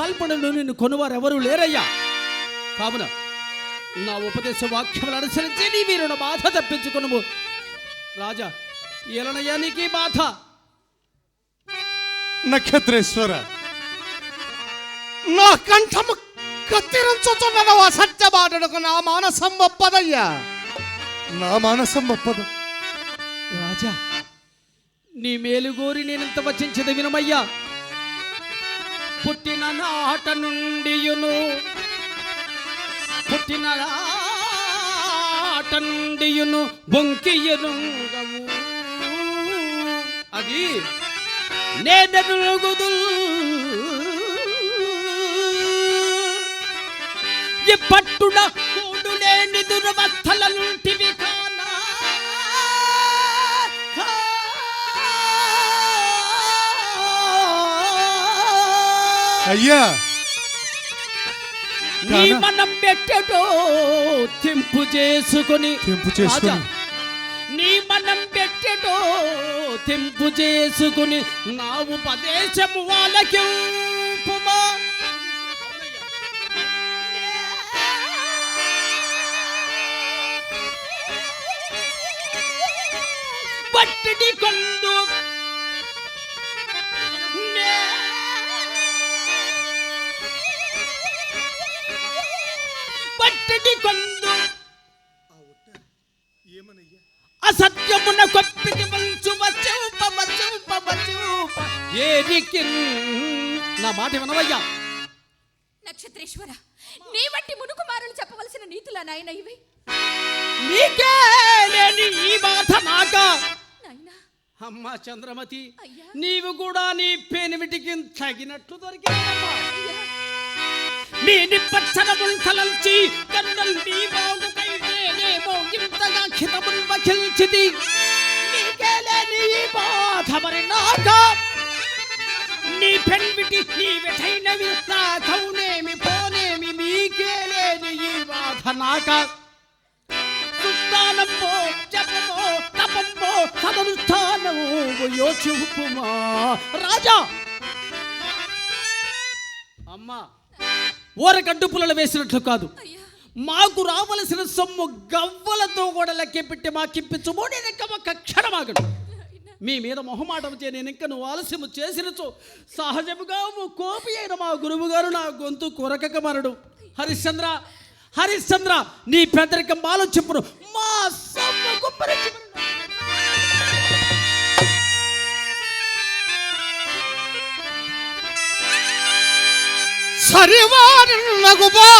పాల్పడను నిన్ను కొనువారు ఎవరు లేరయ్యా. కావున నా ఉపదేశ వాక్యములు అనుసరించి నీ వీరుడు బాధ తప్పించుకును రాజా ఎలనయ్యా నీకు బాధ. నక్షత్రేశ్వర నా కంఠము కత్తిరించుతున్న అసత్య మాటలకు నా మానసం ఒప్పదయ్యా. నా మానసం ఒప్పదు. రాజా నీ మేలుగోరి నేనెంత వచించదు వినమయ్యా పుట్టిన నాట నుండియును. పుట్టిన నాట నుండియును బొంకియును అది నేనెరుగుదు ఈ పట్టున కూడు లేని దురవస్థల నుండి అయ్యా నీ? మనం పెట్టటో తెంపు చేసుకొని తెంపు చేసుకొని. నీ మనం పెట్టటో తెంపు చేసుకుని నా ఉపదేశము వాళ్ళకి పట్టిడి కొందు పట్టిడి కొందు. అసత్యమున కొప్పికి వంచు వచ్చూప వచ్చూప వచ్చూప ఏరికి నా మాట వినవయ్యా. నక్షత్రేశ్వర నీ వంటి మునుకుమారులు చెప్పవలసిన నీతులా నాయన ఇవి? నీకే లేని ఈ బాధ నాకా? నాయనా. అమ్మా చంద్రమతి. నీవు కూడా నీ పెనిమిటికి తగినట్లు దొరికినమ్మా అయ్యా పచ్చరముల్ తలల్చి కన్నల్ కన్నుల్ బాగుకై నేనేమో ఇంతగా క్షితముల్ వచిల్చిది నీకే లేని ఈ బాధ మరి నాక? నీ పెన్విటి నీ వెఠైనవి నా కౌనేమి పోనేమి మీకే లేని ఈ బాధ నాక? సుస్థానమో జపమో తపమో సదనుష్ఠానమో యోచుపుమా రాజా! అమ్మా! ఊరగడ్డు పుల్లలు వేసినట్లు కాదు. మాకు రావలసిన సొమ్ము గవ్వలతో కూడా లెక్కెపెట్టి మాకిప్పించము నేను ఇంకా ఒక క్షణమాగడు మీ మీద మొహమాటం చే నేను ఇంకా నువ్వు ఆలస్యము చేసినచో సహజముగా కోపి అయిన మా గురువు గారు నా గొంతు కొరకక మరడు. హరిశ్చంద్ర హరిశ్చంద్ర నీ పెద్దరికం బాలో చెప్పును మా సొమ్ము గుమ్మరించి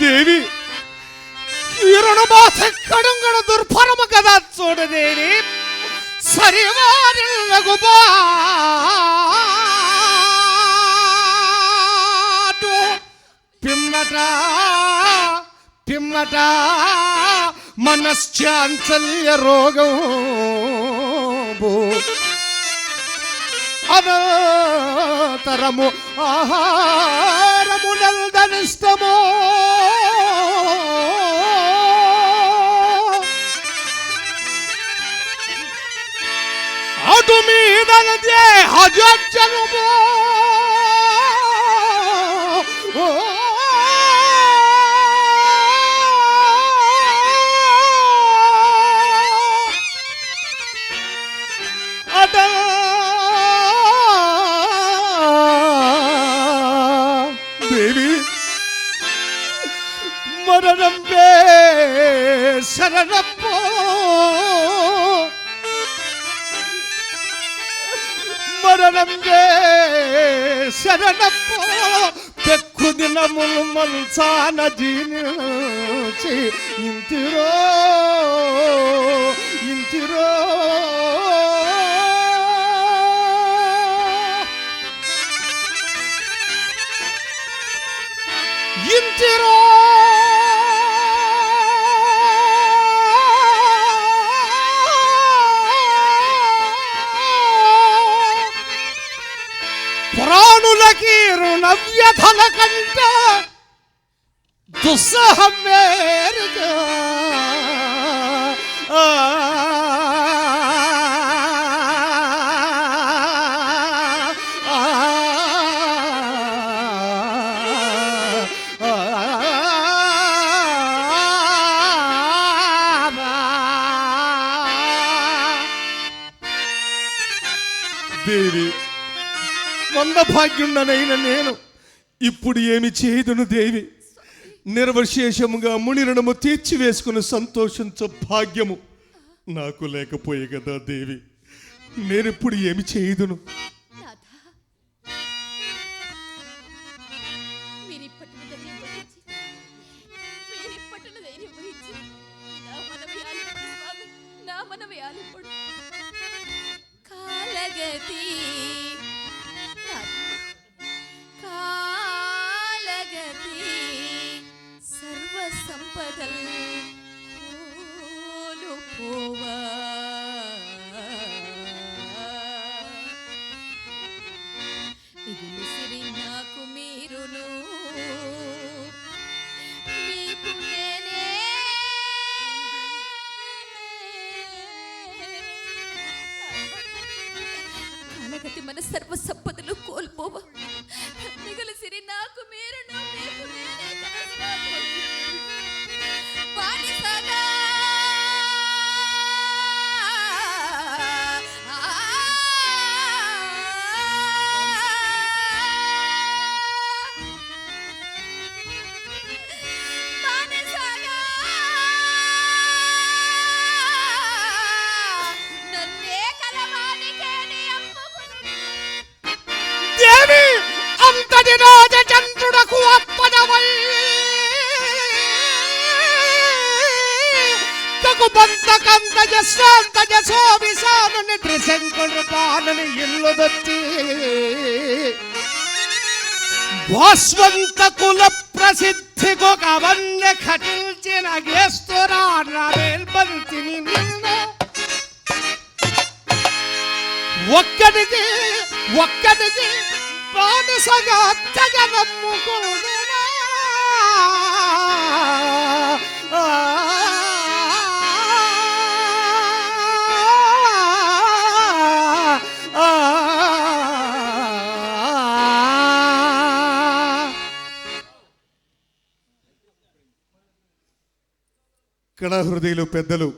దేవి ఈరుణ బాధ కడుంగడు దుర్భరము కదా చూడదేవి సరివారినగు బాటు పిమ్మట పిమ్మట మనశ్చాంచల్య రోగం అనంతరము ఆహారము నల్దనిష్టము అటు మీద హజనుము మరణం వే శరణప్పో పెక్కు దినములు మంచాన జీనించి ఇంతిరో ఇంతిరో ఇంతిరో தல கண்ட துசகமேருக ದೇವಿ ಮಂದ ಭಾಗ್ಯುಂಡನೈನ ನೇನು ఇప్పుడు ఏమి చేయదును దేవి? నిర్వశేషముగా మునిరణము తీర్చివేసుకుని సంతోషించ భాగ్యము నాకు లేకపోయే కదా దేవి? నేనిప్పుడు ఏమి చేయదును? కాలగతి సర్వ సంపదల్ కోల్పోవా మిగులు సిరి నాకు మీరును. మీకు నేనే. మన సర్వ సంపదలు కకుబంత కంత జశాంత జసో విశాలని త్రిశంకుడు పాలని ఇల్లు దొచ్చి భాస్వంత కుల ప్రసిద్ధి అవన్నీ ఖటిల్చిన గేస్తురా నావేల్బంతిని నిన్ను ఒక్కడికి ఒక్కడికి బానిసగా తెగ నమ్ముకోదునా హృదయులు పెద్దలు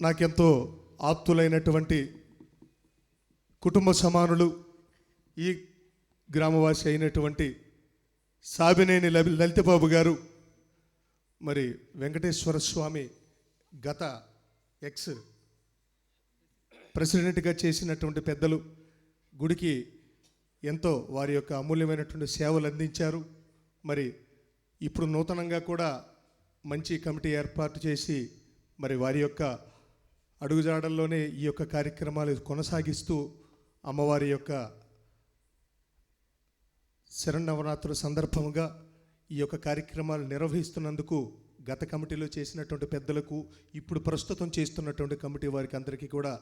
నాకెంతో ఆప్తులైనటువంటి కుటుంబ సమానులు ఈ గ్రామవాసి అయినటువంటి సాబినేని లలితబాబు గారు మరి వెంకటేశ్వర స్వామి గత ఎక్స్ ప్రెసిడెంట్గా చేసినటువంటి పెద్దలు గుడికి ఎంతో వారి యొక్క అమూల్యమైనటువంటి సేవలు అందించారు. మరి ఇప్పుడు నూతనంగా కూడా మంచి కమిటీ ఏర్పాటు చేసి మరి వారి యొక్క అడుగుజాడల్లోనే ఈ యొక్క కార్యక్రమాలు కొనసాగిస్తూ అమ్మవారి యొక్క శరణవరాత్రుల సందర్భంగా ఈ యొక్క కార్యక్రమాలు నిర్వహిస్తున్నందుకు గత కమిటీలో చేసినటువంటి పెద్దలకు ఇప్పుడు ప్రస్తుతం చేస్తున్నటువంటి కమిటీ వారికి అందరికీ కూడా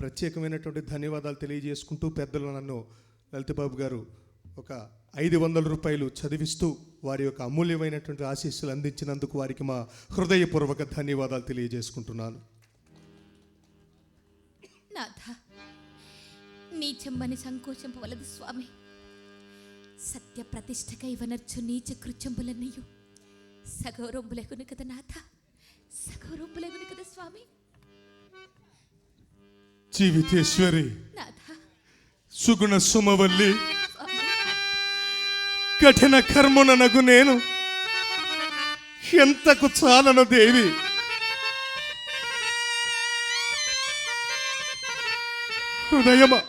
ప్రత్యేకమైనటువంటి ధన్యవాదాలు తెలియజేసుకుంటూ పెద్దలు నన్ను లలితబాబు గారు ఒక ఐదు వందల రూపాయలు చదివిస్తూ వారి యొక్క అమూల్యమైనటువంటి ఆశీస్సులు అందించినందుకు వారికి మా హృదయపూర్వక ధన్యవాదాలు తెలియజేసుకుంటున్నాను. నాథ నీ చెమ్మని సంకోచంపవలదు స్వామి. సత్య ప్రతిష్టకై వనర్చు నీచ కృత్యంబులన్నయ్యు. సగౌరవంబులగును కదా నాథ సగౌరవంబులగును కదా స్వామి. జీవితేశ్వరి నాథ. సుగుణ సుమవల్లి కఠిన కర్ముననగు నేను. ఎంతకు చాలను దేవి? హృదయమా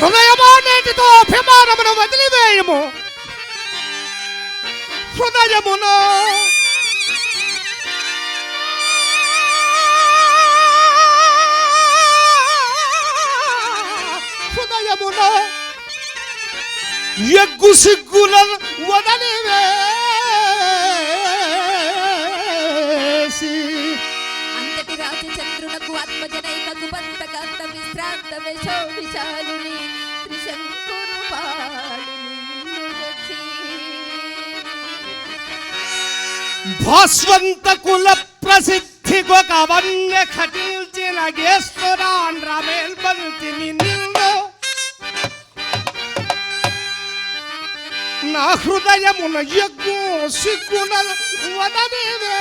హృదయమా నేటితో అభిమానమును వదిలివేయము. హృదయమునా హృదయమున ఎగ్గు సిగ్గుల వదలివేసి అంతటి రాజచంద్రునకు ఆత్మజనైకకు బంతకాంత విశ్రాంత విశో విశాలుని త్రిశంకురు పాడుని ఇల్లు తెచ్చి. భాస్వంత కుల ప్రసిద్ధి ఒక వన్య ఖటిల్చిన గేస్తురాన్ రమేల్ బంతిని నా హృదయమున యజ్ఞ సిగ్గున వదనేవే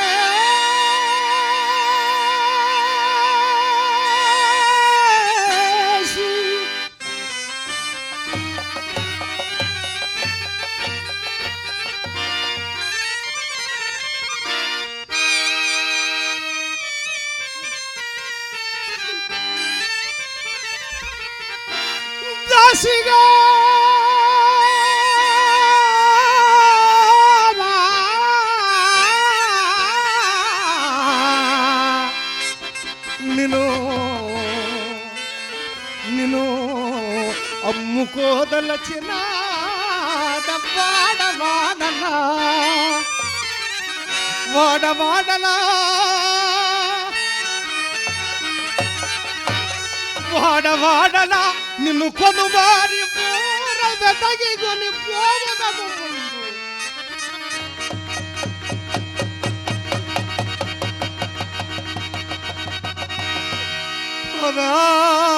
నిను నిను అమ్ముకోదలచిన వాడవాడలా వాడవాడలా వాడవాడలా నిన్ను కొనువారి వెతగి కొని పోవదము Father.